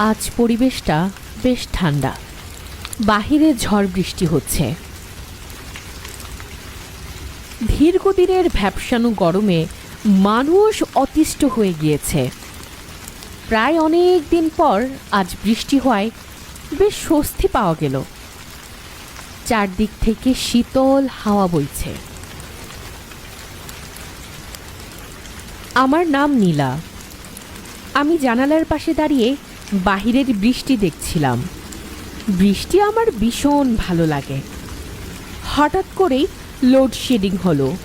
আজ পরিবেশটা বেশ ঠান্ডা। বাহিরে ঝড় বৃষ্টি হচ্ছে। দীর্ঘদিনের ভ্যাপসানো গরমে মানুষ অতিষ্ঠ হয়ে গিয়েছে। প্রায় অনেক দিন পর আজ বৃষ্টি হওয়ায় বেশ স্বস্তি পাওয়া গেল। চারদিক থেকে শীতল হাওয়া বইছে। আমার নাম নীলা। আমি জানালার পাশে দাঁড়িয়ে বাহিরের বৃষ্টি দেখছিলাম। বৃষ্টি আমার ভীষণ ভালো লাগে। হঠাৎ করেই লোডশেডিং হলো।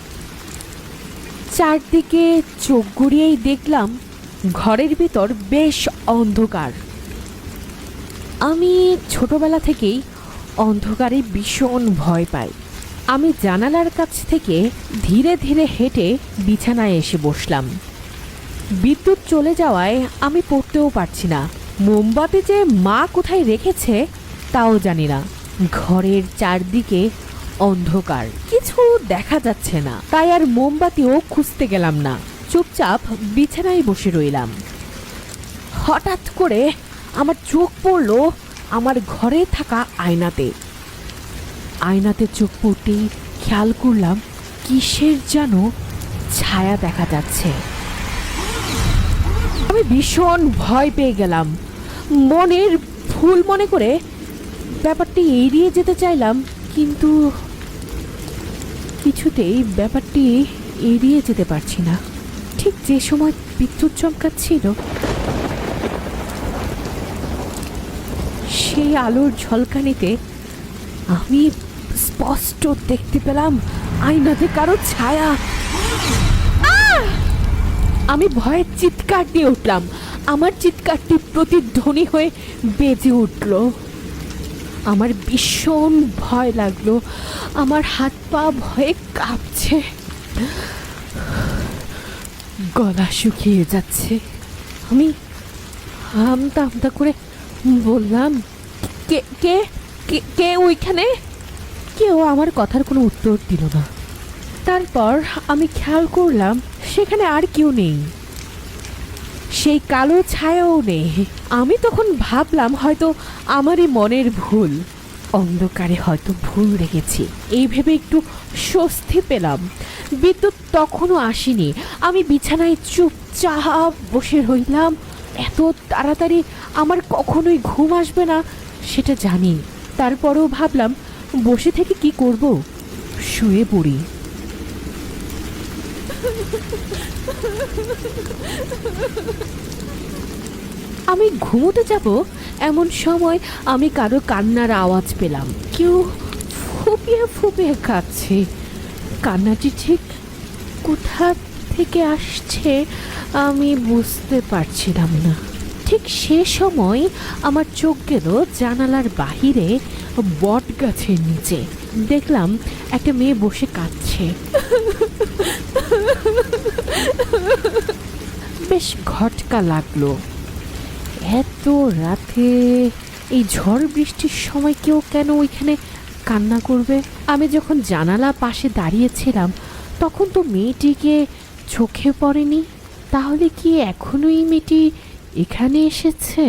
চারদিকে চোখ ঘুরিয়েই দেখলাম ঘরের ভিতর বেশ অন্ধকার। আমি ছোটবেলা থেকেই অন্ধকারে ভীষণ ভয় পাই। আমি জানালার কাছ থেকে ধীরে ধীরে হেঁটে বিছানায় এসে বসলাম। বিদ্যুৎ চলে যাওয়ায় আমি পড়তেও পারছি না। মোমবাতি যে মা কোথায় রেখেছে, তাও জানি না। ঘরের চারদিকে অন্ধকার, কিছু দেখা যাচ্ছে না। তাই আর মোমবাতিও খুঁজতে গেলাম না। চুপচাপ বিছানায় বসে রইলাম। হঠাৎ করে আমার চোখ পড়ল আমার ঘরে থাকা আয়নাতে। আয়নাতে চোখ পড়তেই খেয়াল করলাম, কিসের যেন ছায়া দেখা যাচ্ছে। আমি ভীষণ ভয় পেয়ে গেলাম মনের ভুল মনে করে ব্যাপারটি এড়িয়ে যেতে চাইলাম, কিন্তু কিছুতেই ব্যাপারটি এড়িয়ে যেতে পারছি না ঠিক যে সময় বিদ্যুৎ চমকাচ্ছিল, সেই আলোর ঝলকানিতে আমি স্পষ্ট দেখতে পেলাম আয়নাতে কারও ছায়া! আমি ভয়ে চিৎকার দিয়ে উঠলাম। আমার চিৎকারটি প্রতিধ্বনি হয়ে বেজে উঠল। আমার ভীষণ ভয় লাগল। আমার হাত পা ভয়ে কাঁপছে। গলা শুকিয়ে যাচ্ছে। আমি আমতা আমতা করে বললাম কে কে, কে- ওইখানে? কেউ আমার কথার কোনো উত্তর দিল না। তারপর আমি খেয়াল করলাম সেখানে আর কেউ নেই। সেই কালো ছায়াও নেই। আমি তখন ভাবলাম হয়তো আমারই মনের ভুল। অন্ধকারে হয়তো ভুল রেখেছি। এই ভেবে একটু স্বস্তি পেলাম। বিদ্যুৎ তখনও আসেনি। আমি বিছানায় চুপচাপ বসে রইলাম। এত তাড়াতাড়ি আমার কখনোই ঘুম আসবে না, সেটা জানি। তারপরেও ভাবলাম, বসে থেকে কি করব? শুয়ে পড়ি। আমি ঘুমোতে যাব, এমন সময় আমি কারও কান্নার আওয়াজ পেলাম। কেউ ফুপিয়ে ফুপিয়ে কাঁদছে। কান্নাটি ঠিক কোথা থেকে আসছে আমি বুঝতে পারছিলাম না। ঠিক সে সময় আমার চোখ গেল জানালার বাহিরে বট গাছের নিচে। দেখলাম একটা মেয়ে বসে কাঁদছে। বেশ ঘটকা লাগল। এত রাতে এই ঝড় বৃষ্টির সময় কেউ কেন ওইখানে কান্না করবে? আমি যখন জানালা পাশে দাঁড়িয়েছিলাম, তখন তো মেয়েটিকে চোখে পড়েনি। তাহলে কি এখনও এই মেয়েটি এখানে এসেছে?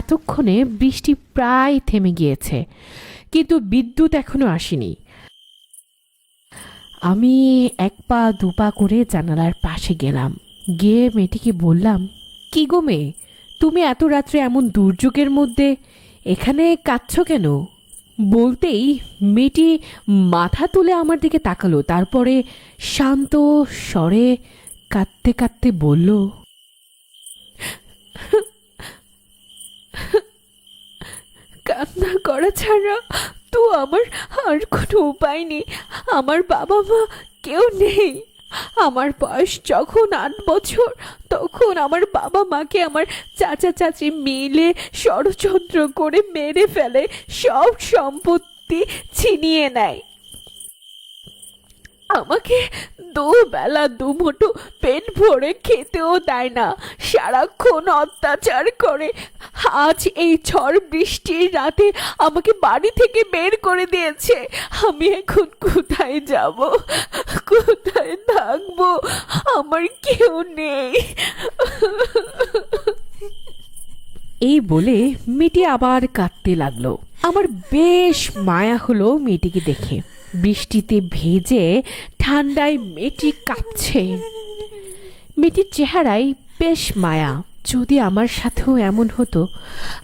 এতক্ষণে বৃষ্টি প্রায় থেমে গিয়েছে, কিন্তু বিদ্যুৎ এখনও আসেনি। আমি এক পা দু পা করে জানালার পাশে গেলাম। গিয়ে মেয়েটিকে বললাম, কি গো মেয়ে? তুমি এত রাত্রে এমন দুর্যোগের মধ্যে এখানে কাঁদছ কেন? বলতেই মেয়েটি মাথা তুলে আমার দিকে তাকালো, তারপরে শান্ত স্বরে কাঁদতে কাঁদতে বলল, কান্না করা ছাড়া তো আমার আর কোনো উপায় নেই। আমার বাবা মা কেউ নেই। আমার বয়স যখন আট বছর, তখন আমার বাবা মাকে আমার চাচা চাচি মিলে ষড়যন্ত্র করে মেরে ফেলে, সব সম্পত্তি ছিনিয়ে নেয়। আমাকে দুবেলা দুমুঠো পেট ভরে খেতেও দেয় না, সারাক্ষণ অত্যাচার করে। আজ এই ঝড় বৃষ্টির রাতে আমাকে বাড়ি থেকে বের করে দিয়েছে। আমি এখন কোথায় যাব? কোথায় আমার কেউ নেই। এই বলে মেয়েটি আবার কাঁদতে লাগল। আমার বেশ মায়া হলো মেয়েটিকে দেখে। বৃষ্টিতে ভেজে ঠান্ডায় মেয়েটি কাঁপছে। মেয়েটির চেহারায় বেশ মায়া। যদি আমার সাথেও এমন হতো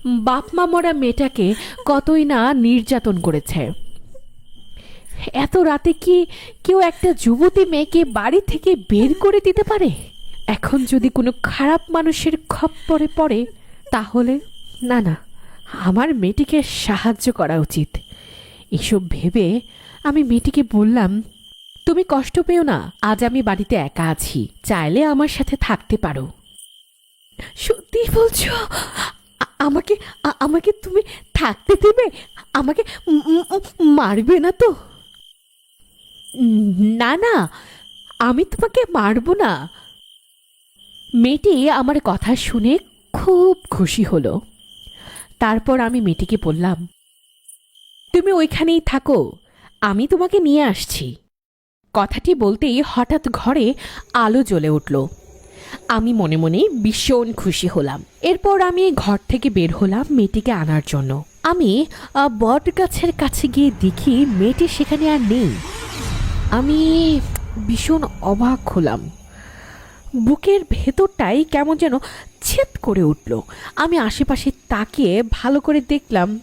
বাপ মা মরা মেয়েটাকে কতই না নির্যাতন করেছে। এত রাতে কি কেউ একটা যুবতী মেয়েকে বাড়ি থেকে বের করে দিতে পারে? এখন যদি কোনো খারাপ মানুষের খপ্পরে পড়ে তাহলে না না, আমার মেয়েটিকে সাহায্য করা উচিত। এসব ভেবে আমি মেয়েটিকে বললাম, তুমি কষ্ট পেও না, আজ আমি বাড়িতে একা আছি, চাইলে আমার সাথে থাকতে পারো। সত্যি বলছো? আমাকে আমাকে তুমি থাকতে দেবে? আমাকে মারবে না তো? না না, আমি তোমাকে মারবো না। মেয়েটি আমার কথা শুনে খুব খুশি হলো। তারপর আমি মেয়েটিকে বললাম, তুমি ওইখানেই থাকো, আমি তোমাকে নিয়ে আসছি। কথাটি বলতেই হঠাৎ ঘরে আলো জ্বলে উঠল। আমি মনে মনে ভীষণ খুশি হলাম। এরপর আমি ঘর থেকে বের হলাম মেয়েটিকে আনার জন্য। আমি বট গাছের কাছে গিয়ে দেখি মেয়েটি সেখানে আর নেই। আমি ভীষণ অবাক হলাম। বুকের ভেতরটাই কেমন যেন ছেদ করে উঠল। আমি আশেপাশে তাকিয়ে ভালো করে দেখলাম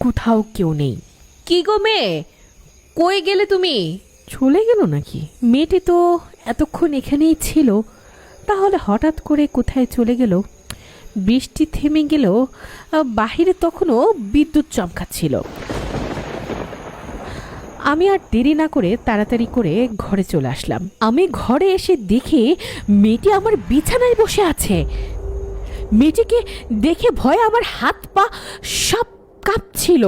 কোথাও কেউ নেই। কি গো মেয়ে? কই গেলে তুমি? চলে গেল নাকি? মেয়েটি তো এতক্ষণ এখানেই ছিল। তাহলে হঠাৎ করে কোথায় চলে গেল? বৃষ্টি থেমে গেলেও আহ, বাহিরে তখনও বিদ্যুৎ চমকাচ্ছিল। আমি আর দেরি না করে তাড়াতাড়ি করে ঘরে চলে আসলাম। আমি ঘরে এসে দেখি মেয়েটি আমার বিছানায় বসে আছে। মেয়েটিকে দেখে ভয়ে আমার হাত পা সব কাঁপছিল।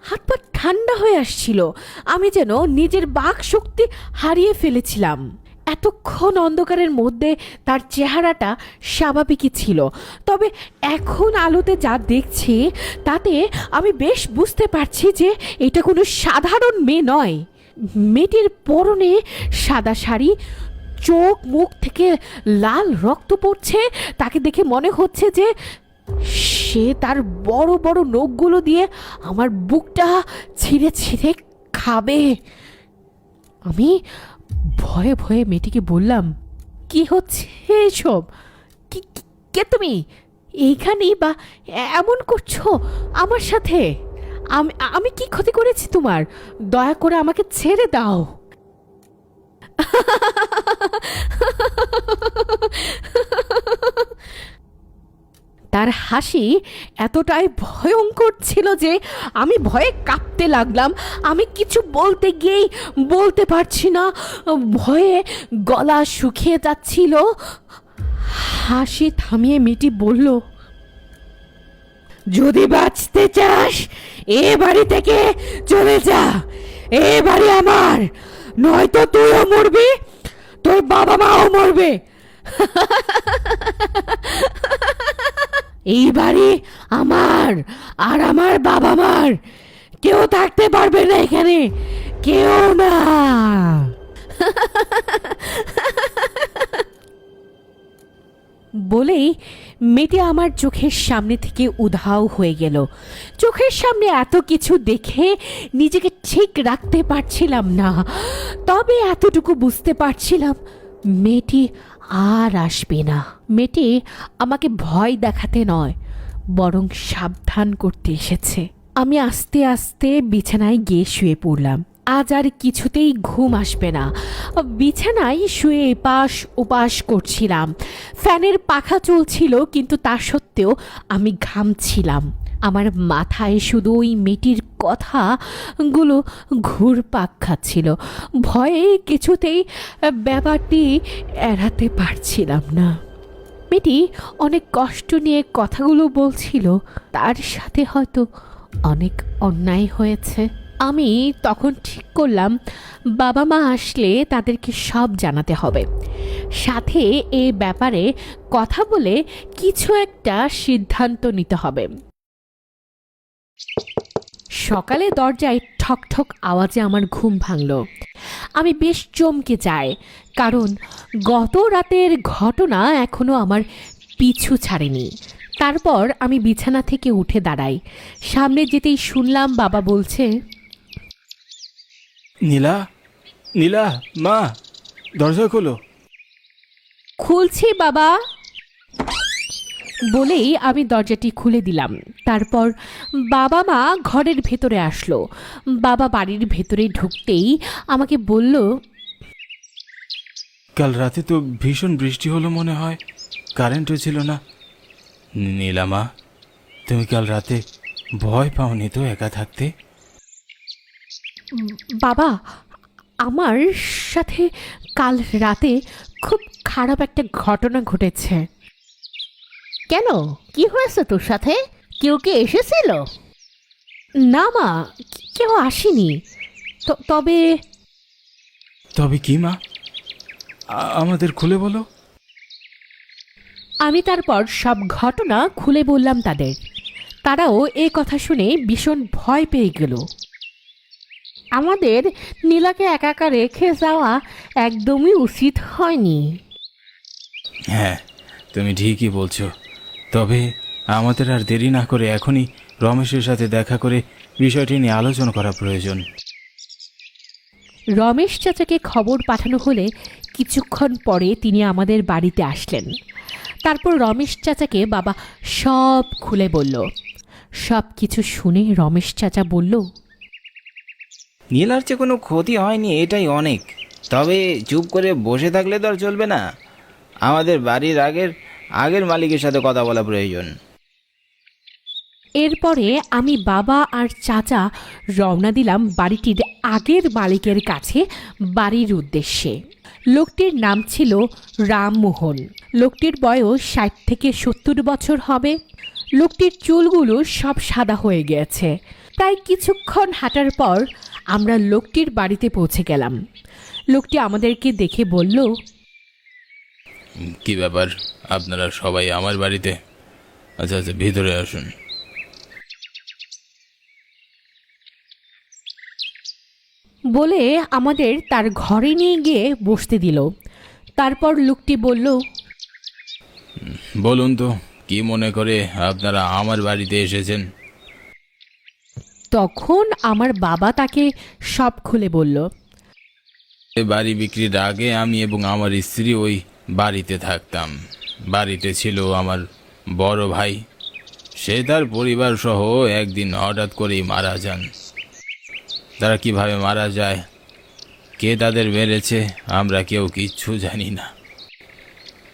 হাত পা ঠান্ডা হয়ে আসছিল। আমি যেন নিজের বাক শক্তি হারিয়ে ফেলেছিলাম। এতক্ষণ অন্ধকারের মধ্যে তার চেহারাটা স্বাভাবিকই ছিল। তবে এখন আলোতে যা দেখছি, তাতে আমি বেশ বুঝতে পারছি যে এটা কোনো সাধারণ মেয়ে নয়। মেয়েটির পরনে সাদা শাড়ি, চোখ মুখ থেকে লাল রক্ত পড়ছে। তাকে দেখে মনে হচ্ছে যে সে তার বড় বড় নখগুলো দিয়ে আমার বুকটা ছিঁড়ে ছিঁড়ে খাবে। আমি ভয়ে ভয়ে মেয়েটিকে বললাম, কি হচ্ছে এসব? কি, কি- তুমি? এইখানেই বা এমন করছ আমার সাথে? আমি আমি কি ক্ষতি করেছি তোমার? দয়া করে আমাকে ছেড়ে দাও। তার হাসি এতটাই ভয়ঙ্কর ছিল যে আমি ভয়ে কাঁপতে লাগলাম। আমি কিছু বলতে গিয়েই বলতে পারছি না। ভয়ে গলা শুকিয়ে যাচ্ছিল। হাসি থামিয়ে মেয়েটি বলল, যদি বাঁচতে চাস, এ বাড়ি থেকে চলে যা। এ বাড়ি আমার। নয়তো তুইও মরবি, তোর বাবা মাও মরবে। এই বাড়ি আমার আর আমার বাবা মার কেউ থাকতে পারবে না এখানে। কেউ না। বলেই মেয়েটি আমার চোখের সামনে থেকে উধাও হয়ে গেল। চোখের সামনে এত কিছু দেখে নিজেকে ঠিক রাখতে পারছিলাম না, তবে এতটুকু বুঝতে পারছিলাম মেয়েটি আর আসবে না। মেয়েটি আমাকে ভয় দেখাতে নয়, বরং সাবধান করতে এসেছে। আমি আস্তে আস্তে বিছানায় গিয়ে শুয়ে পড়লাম। আজ আর কিছুতেই ঘুম আসবে না। বিছানায় শুয়ে এপাশ ওপাশ করছিলাম। ফ্যানের পাখা চলছিল, কিন্তু তা সত্ত্বেও আমি ঘামছিলাম। আমার মাথায় শুধু ওই মেয়েটির কথাগুলো ঘুরপাক খাচ্ছিল। ভয়ে কিছুতেই ব্যাপারটি এড়াতে পারছিলাম না। মেয়েটি অনেক কষ্ট নিয়ে কথাগুলো বলছিল, তার সাথে হয়তো অনেক অন্যায় হয়েছে। আমি তখন ঠিক করলাম, বাবা মা আসলে তাদেরকে সব জানাতে হবে। সাথে এ ব্যাপারে কথা বলে কিছু একটা সিদ্ধান্ত নিতে হবে। সকালে দরজায় ঠক ঠক আওয়াজে আমার ঘুম ভাঙল। আমি বেশ চমকে যাই কারণ গত রাতের ঘটনা এখনও আমার পিছু ছাড়েনি। তারপর আমি বিছানা থেকে উঠে দাঁড়াই। সামনে যেতেই শুনলাম বাবা বলছে নীলা নীলা মা দরজা খোলো। খুলছি বাবা। বলেই আমি দরজাটি খুলে দিলাম। তারপর বাবা মা ঘরের ভেতরে আসলো। বাবা বাড়ির ভেতরে ঢুকতেই আমাকে বলল কাল রাতে তো ভীষণ বৃষ্টি হলো মনে হয়। কারেন্টও ছিল না। নীলা মা তুমি কাল রাতে ভয় পাওনি তো একা থাকতে? বাবা আমার সাথে কাল রাতে খুব খারাপ একটা ঘটনা ঘটেছে। কেন? কি হয়েছে তোর সাথে? কেউ কে এসেছিল? না মা কেউ আসেনি। ত- তবে তবে কি মা? আ- আমাদের খুলে বলো। আমি তারপর সব ঘটনা খুলে বললাম তাদের। তারাও এ কথা শুনে ভীষণ ভয় পেয়ে গেল। আমাদের নীলাকে একা একা রেখে যাওয়া একদমই উচিত হয়নি। হ্যাঁ তুমি ঠিকই বলছো। তবে আমাদের আর দেরি না করে এখনই রমেশের সাথে দেখা করে বিষয়টি নিয়ে আলোচনা করা প্রয়োজন। রমেশ চাচাকে খবর পাঠানো হলে কিছুক্ষণ পরে তিনি আমাদের বাড়িতে আসলেন। তারপর রমেশ চাচাকে বাবা সব খুলে বলল। সব কিছু শুনে রমেশ চাচা বলল নীলার যে কোনো ক্ষতি হয়নি এটাই অনেক তবে চুপ করে বসে থাকলে তো আর চলবে না। আমাদের বাড়ির আগের আগের মালিকের সাথে কথা বলা প্রয়োজন। এরপরে আমি বাবা আর চাচা রওনা দিলাম বাড়িটির আগের মালিকের কাছে বাড়ির উদ্দেশ্যে। লোকটির নাম ছিল রামমোহন। লোকটির বয়স ষাট থেকে সত্তর বছর হবে। লোকটির চুলগুলো সব সাদা হয়ে গেছে। প্রায় কিছুক্ষণ হাঁটার পর আমরা লোকটির বাড়িতে পৌঁছে গেলাম। লোকটি আমাদেরকে দেখে বলল, কি ব্যাপার? আপনারা সবাই আমার বাড়িতে? আচ্ছা আচ্ছা ভিতরে আসুন। বলে আমাদের তার ঘরে নিয়ে গিয়ে বসতে দিল। তারপর লোকটি বলল বলুন তো কি মনে করে আপনারা আমার বাড়িতে এসেছেন? তখন আমার বাবা তাকে সব খুলে বলল এ বাড়ি বিক্রির আগে আমি এবং আমার স্ত্রী ওই বাড়িতে থাকতাম। বাড়িতে ছিল আমার বড় ভাই। সে তার পরিবার সহ একদিন হঠাৎ করেই মারা যান। তারা কীভাবে মারা যায়? কে তাদের মেরেছে? আমরা কেউ কিচ্ছু জানি না।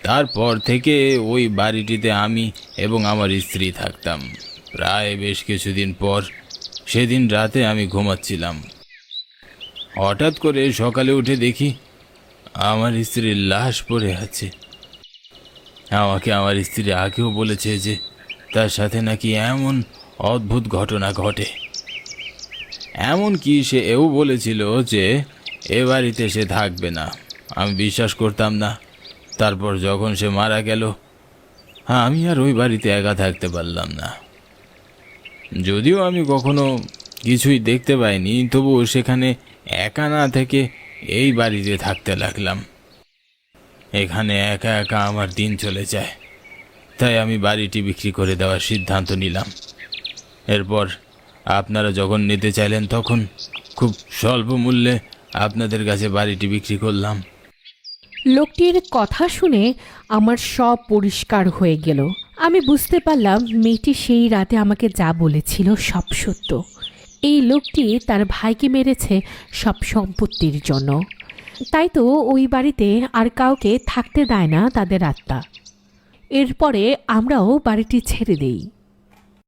তারপর থেকে ওই বাড়িটিতে আমি এবং আমার স্ত্রী থাকতাম। প্রায় বেশ কিছুদিন পর সেদিন রাতে আমি ঘুমাচ্ছিলাম। হঠাৎ করে সকালে উঠে দেখি আমার স্ত্রীর লাশ পড়ে আছে। আমাকে আমার স্ত্রী আগেও বলেছে যে তার সাথে নাকি এমন অদ্ভুত ঘটনা ঘটে। এমন কি সে এও বলেছিল যে, এ বাড়িতে সে থাকবে না। আমি বিশ্বাস করতাম না। তারপর যখন সে মারা গেল হ্যাঁ আমি আর ওই বাড়িতে একা থাকতে পারলাম না। যদিও আমি কখনো কিছুই দেখতে পাইনি, তবুও সেখানে একা না থেকে এই বাড়িতে থাকতে লাগলাম। এখানে একা একা আমার দিন চলে যায়। তাই আমি বাড়িটি বিক্রি করে দেওয়ার সিদ্ধান্ত নিলাম। এরপর আপনারা যখন নিতে চাইলেন তখন খুব স্বল্প মূল্যে আপনাদের কাছে বাড়িটি বিক্রি করলাম। লোকটির কথা শুনে আমার সব পরিষ্কার হয়ে গেল। আমি বুঝতে পারলাম মেয়েটি সেই রাতে আমাকে যা বলেছিল সব সত্য। এই লোকটি তার ভাইকে মেরেছে সব সম্পত্তির জন্য। তাই তো ওই বাড়িতে আর কাউকে থাকতে দেয় না তাদের আত্মা। এরপরে আমরাও বাড়িটি ছেড়ে দেই।